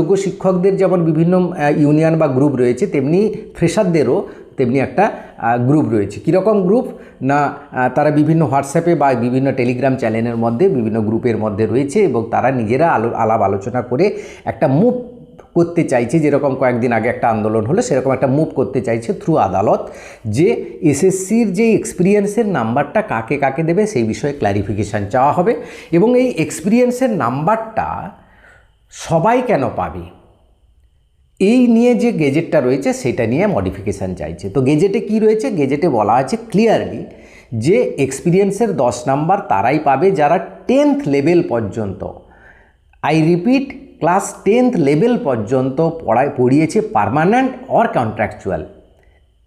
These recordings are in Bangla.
যোগ্য শিক্ষকদের যেমন বিভিন্ন ইউনিয়ন বা গ্রুপ রয়েছে, তেমনি ফ্রেশারদেরও তেমনি একটা গ্রুপ রয়েছে। কীরকম গ্রুপ? না তারা বিভিন্ন হোয়াটসঅ্যাপে বা বিভিন্ন টেলিগ্রাম চ্যানেলের মধ্যে, বিভিন্ন গ্রুপের মধ্যে রয়েছে এবং তারা নিজেরা আলো, আলাপ আলোচনা করে একটা মুভ করতে চাইছে। যেরকম কয়েকদিন আগে একটা আন্দোলন হলো, সেরকম একটা মুভ করতে চাইছে থ্রু আদালত যে এসএসসির যে এক্সপিরিয়েন্সের নাম্বারটা কাকে কাকে দেবে, সেই বিষয়ে ক্ল্যারিফিকেশান চাওয়া হবে এবং এই এক্সপিরিয়েন্সের নাম্বারটা সবাই কেন পাবে? এই নিয়ে যে গেজেটটা রয়েছে, সেটা নিয়ে মডিফিকেশান চাইছে। তো গেজেটে কি রয়েছে? গেজেটে বলা আছে ক্লিয়ারলি যে এক্সপিরিয়েন্সের দশ নাম্বার তারাই পাবে যারা টেন্থ লেভেল পর্যন্ত। I repeat class tenth level পর্যন্ত পড়ায়, পড়িয়েছে পারমানেন্ট অর কন্ট্রাকচুয়াল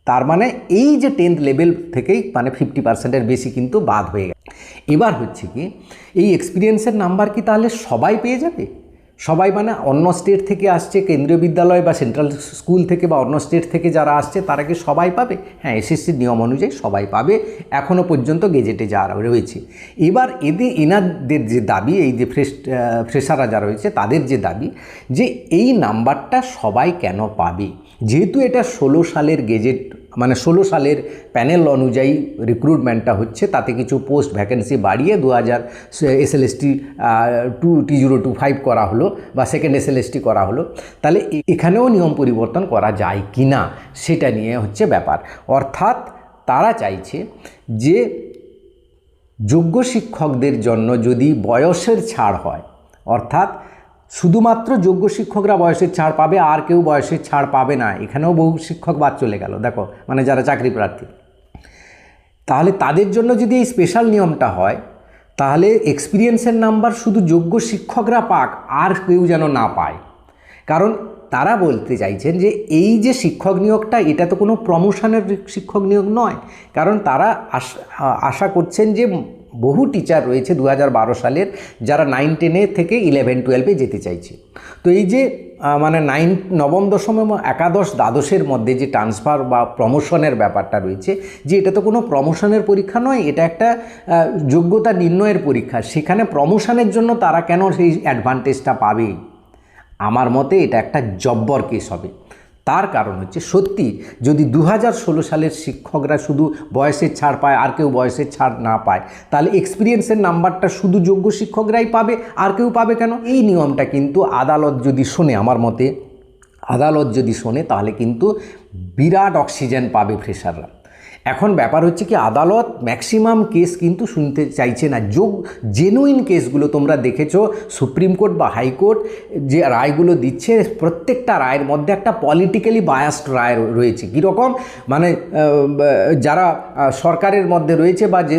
তার মানে এই যে টেন্থ লেভেল থেকেই মানে ফিফটি পার্সেন্টের বেশি কিন্তু বাদ হয়ে গেছে। এবার হচ্ছে কি, এই এক্সপিরিয়েন্সের নাম্বার কি তাহলে সবাই পেয়ে যাবে? সবাই মানে অন্য স্টেট থেকে আসছে, কেন্দ্রীয় বিদ্যালয় বা সেন্ট্রাল স্কুল থেকে বা অন্য স্টেট থেকে যারা আসছে, তারা কি সবাই পাবে? হ্যাঁ এসএসসির নিয়ম অনুযায়ী সবাই পাবে। এখনও পর্যন্ত গেজেটে যা রয়েছে। এবার এদের, এনাদের যে দাবি, এই যে ফ্রেশ যারা রয়েছে, তাদের যে দাবি যে এই নাম্বারটা সবাই কেন পাবে? যেহেতু এটা ষোলো সালের গেজেট মানে ষোলো সালের প্যানেল অনুযায়ী রিক্রুটমেন্টটা হচ্ছে, তাতে কিছু পোস্ট ভ্যাকেন্সি বাড়িয়ে দু হাজার SLST two T zero two five করা হলো বা সেকেন্ড এসএলএসটি করা হলো। তাহলে এখানেও নিয়ম পরিবর্তন করা যায় কি না, সেটা নিয়ে হচ্ছে ব্যাপার। অর্থাৎ তারা চাইছে যে যোগ্য শিক্ষকদের জন্য যদি বয়সের ছাড় হয়, অর্থাৎ শুধুমাত্র যোগ্য শিক্ষকরা বয়সের ছাড় পাবে, আর কেউ বয়সের ছাড় পাবে না। এখানেও বহু শিক্ষক বাদ চলে গেল। দেখো মানে যারা চাকরি প্রার্থী। তাহলে তাদের জন্য যদি এই স্পেশাল নিয়মটা হয়, তাহলে এক্সপিরিয়েন্সের নাম্বার শুধু যোগ্য শিক্ষকরা পাক, আর কেউ যেন না পায়। কারণ তারা বলতে চাইছেন যে, এই যে শিক্ষক নিয়োগটা, এটা তো কোনো প্রমোশনের শিক্ষক নিয়োগ নয়। কারণ তারা আশ- করছেন যে বহু টিচার রয়েছে দু হাজার বারো সালের, যারা নাইন টেনে থেকে ইলেভেন টুয়েলভে যেতে চাইছে। তো এই যে মানে নাইন নবম, দশম এবং একাদশ দ্বাদশের মধ্যে যে ট্রান্সফার বা প্রমোশনের ব্যাপারটা রয়েছে, যে এটা তো কোনো প্রমোশনের পরীক্ষা নয়, এটা একটা যোগ্যতা নির্ণয়ের পরীক্ষা। সেখানে প্রমোশনের জন্য তারা কেন সেই অ্যাডভান্টেজটা পাবে? আমার মতে এটা একটা জব্বর কেস হবে। তার কারণ হচ্ছে সত্যি, যদি দু হাজার ষোলো সালের শিক্ষকরা শুধু বয়সের ছাড় পায়, আর কেউ বয়সের ছাড় না পায়, তাহলে এক্সপিরিয়েন্সের নাম্বারটা শুধু যোগ্য শিক্ষকরাই পাবে, আর কেউ পাবে কেন? এই নিয়মটা কিন্তু আদালত যদি শোনে, আমার মতে, আদালত যদি শোনে, তাহলে কিন্তু বিরাট অক্সিজেন পাবে ফ্রেশাররা এখন ব্যাপার হচ্ছে কি, আদালত ম্যাক্সিমাম কেস কিন্তু শুনতে চাইছে না। যোগ জেনুইন কেসগুলো তোমরা দেখেছ, সুপ্রিম কোর্ট বা হাইকোর্ট যে রায়গুলো দিচ্ছে, প্রত্যেকটা রায়ের মধ্যে একটা পলিটিক্যালি বায়াসড রায় রয়েছে। কীরকম মানে যারা সরকারের মধ্যে রয়েছে বা যে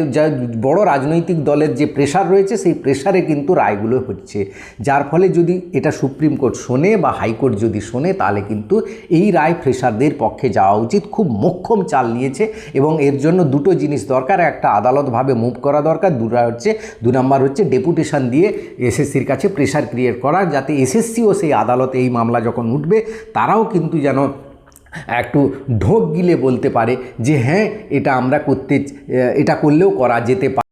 বড় রাজনৈতিক দলের যে প্রেশার রয়েছে, সেই প্রেশারে কিন্তু রায়গুলো হচ্ছে। যার ফলে যদি এটা সুপ্রিম কোর্ট শোনে বা হাইকোর্ট যদি শোনে, তাহলে কিন্তু এই রায় ফ্রেশারদের পক্ষে যাওয়া উচিত। খুব মোক্ষম চাল নিয়েছে। এবং এর জন্য দুটো জিনিস দরকার, একটা আদালতভাবে মুভ করা দরকার, দুটা হচ্ছে, দু নম্বর হচ্ছে ডেপুটেশন দিয়ে এসএসসির কাছে প্রেশার ক্রিয়েট করা, যাতে এসএসসিও সেই আদালতে এই মামলা যখন উঠবে, তারাও কিন্তু যেন একটু ঢোক গিলে বলতে পারে যে হ্যাঁ এটা আমরা করতে এটা করলেও করা যেতে পারে।